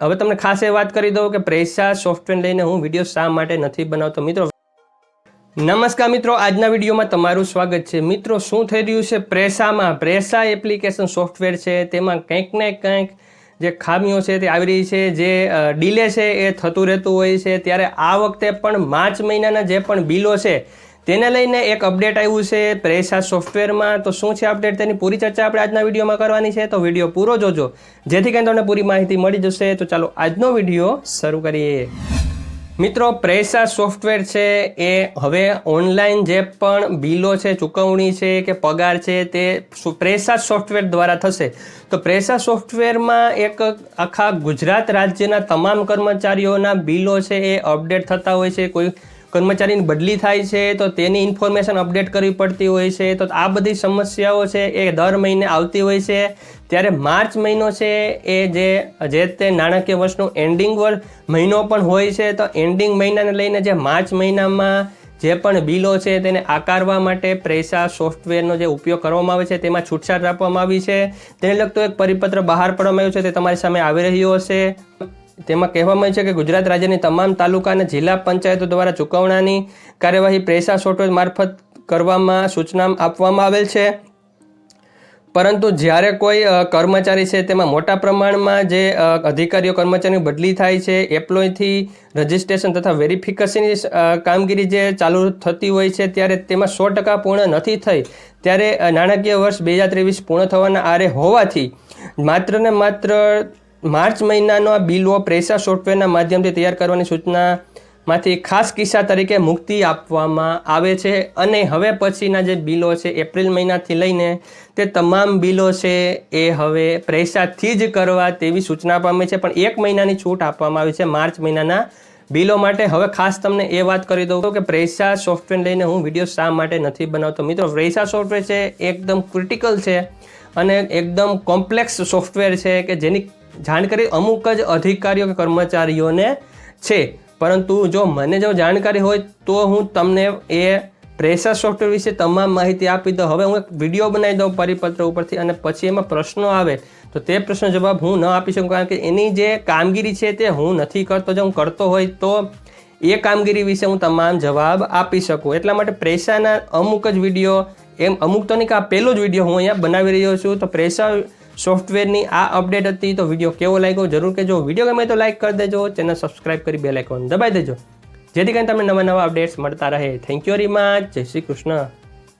હવે તમને ખાસ એ વાત કરી દઉં કે પ્રેસા સોફ્ટવેર લઈને હું વીડિયો શા માટે નથી બનાવતો? મિત્રો, નમસ્કાર મિત્રો, આજના વિડીયોમાં તમારું સ્વાગત છે. મિત્રો, શું થઈ રહ્યું છે પ્રેસામાં પ્રેસા એપ્લિકેશન સોફ્ટવેર છે, તેમાં કંઈક ને કંઈક જે ખામીઓ છે તે આવી રહી છે, જે ડીલે છે એ થતું રહેતું હોય છે. ત્યારે આ વખતે પણ માર્ચ મહિનાના જે પણ બિલો છે તેને લઈને એક અપડેટ આવ્યું છે પ્રેસા સોફ્ટવેરમાં તો શું છે અપડેટ તેની પૂરી ચર્ચા આપણે આજના વિડીયોમાં કરવાની છે. તો વીડિયો પૂરો જોજો. જેથી કરીને તમને પૂરી માહિતી મળી જશે. તો ચાલો આજનો વીડિયો શરૂ કરીએ. મિત્રો પ્રેસા સોફ્ટવેર છે એ હવે ઓનલાઈન જે પણ બિલો છે, ચૂકવણી છે કે પગાર છે તે પ્રેસા સોફ્ટવેર દ્વારા થશે. તો પ્રેસા સોફ્ટવેરમાં એક આખા ગુજરાત રાજ્યના તમામ કર્મચારીઓના બિલો છે એ અપડેટ થતા હોય છે. કોઈ કર્મચારીની બદલી થાય છે, તો તેની ઇન્ફોર્મેશન અપડેટ કરવી પડતી હોય છે, તો આ બધી સમસ્યાઓ છે એ દર મહિને આવતી હોય છે. ત્યારે માર્ચ મહિનો છે એ જે જે તે નાણાકીય વર્ષનું એન્ડિંગ વર્ષ મહિનો પણ હોય છે, તો એન્ડિંગ મહિનાને લઈને જે માર્ચ મહિનામાં જે પણ બિલો છે તેને આકારવા માટે પ્રેસા સોફ્ટવેરનો જે ઉપયોગ કરવામાં આવે છે, તેમાં છૂટછાટ આપવામાં આવી છે. તેને લગતો એક પરિપત્ર બહાર પાડવામાં આવ્યો છે, તે તમારી સામે આવી રહ્યો હશે. તેમાં કહેવામાં છે કે ગુજરાત રાજ્યની તમામ તાલુકા અને જિલ્લા પંચાયતો દ્વારા ચૂકવણાની કાર્યવાહી પ્રેસા સોફ્ટવેર મારફત કરવામાં સૂચના આપવામાં આવેલ છે. પરંતુ જ્યારે કોઈ કર્મચારી છે, તેમાં મોટા પ્રમાણમાં જે અધિકારીઓ કર્મચારીની બદલી થાય છે એપ્લોયથી રજિસ્ટ્રેશન તથા વેરિફિકેશનની કામગીરી જે ચાલુ થતી હોય છે, ત્યારે તેમાં સો ટકા પૂર્ણ નથી થઈ. ત્યારે નાણાકીય વર્ષ બે હજાર ત્રેવીસ પૂર્ણ થવાના આરે હોવાથી માત્ર ને માત્ર માર્ચ મહિનાનો આ બિલો પ્રેસા સોફ્ટવેરના માધ્યમથી તૈયાર કરવાની સૂચનામાંથી ખાસ કિસ્સા તરીકે મુક્તિ આપવામાં આવે છે અને હવે પછીના જે બિલો છે એપ્રિલ મહિનાથી લઈને તે તમામ બિલો છે એ હવે પ્રેસાથી જ કરવા તેવી સૂચના આપવામાં છે. પણ એક મહિનાની છૂટ આપવામાં આવી છે માર્ચ મહિનાના બિલો માટે. હવે ખાસ તમને એ વાત કરી દઉં કે પ્રેસા સોફ્ટવેર લઈને હું વીડિયો શા માટે નથી બનાવતો? મિત્રો પ્રેસા સોફ્ટવેર છે એકદમ ક્રિટિકલ છે અને એકદમ કોમ્પ્લેક્સ સોફ્ટવેર છે કે જેની જાણકારી અમુક જ અધિકારીઓ કે કર્મચારીઓને છે. પરંતુ જો મને જો જાણકારી હોય તો હું તમને એ પ્રેશર સોફ્ટવેર વિશે તમામ માહિતી આપી દઉં. હવે હું એક વીડિયો બનાવી દઉં પરિપત્ર ઉપરથી અને પછી એમાં પ્રશ્નો આવે તો તે પ્રશ્નો જવાબ હું ન આપી શકું કારણ કે એની જે કામગીરી છે તે હું નથી કરતો. જો હું કરતો હોય તો એ કામગીરી વિશે હું તમામ જવાબ આપી શકું. એટલા માટે પ્રેશાના અમુક જ વીડિયો એમ અમુક તો નહીં કે આ પહેલો જ વીડિયો હું અહીંયા બનાવી રહ્યો છું. તો પ્રેસા સોફ્ટવેરની આ અપડેટ હતી તો વીડિયો કેવો લાગ્યો જરૂર કહેજો. વીડિયો ગમે તો લાઈક કરી દેજો ચેનલ સબસ્ક્રાઈબ કરી બે લાઇકોન દબાઈ દેજો. જેથી કરીને તમને નવા નવા અપડેટ્સ મળતા રહે. થેન્ક યુ વેરી મચ જય શ્રી કૃષ્ણ.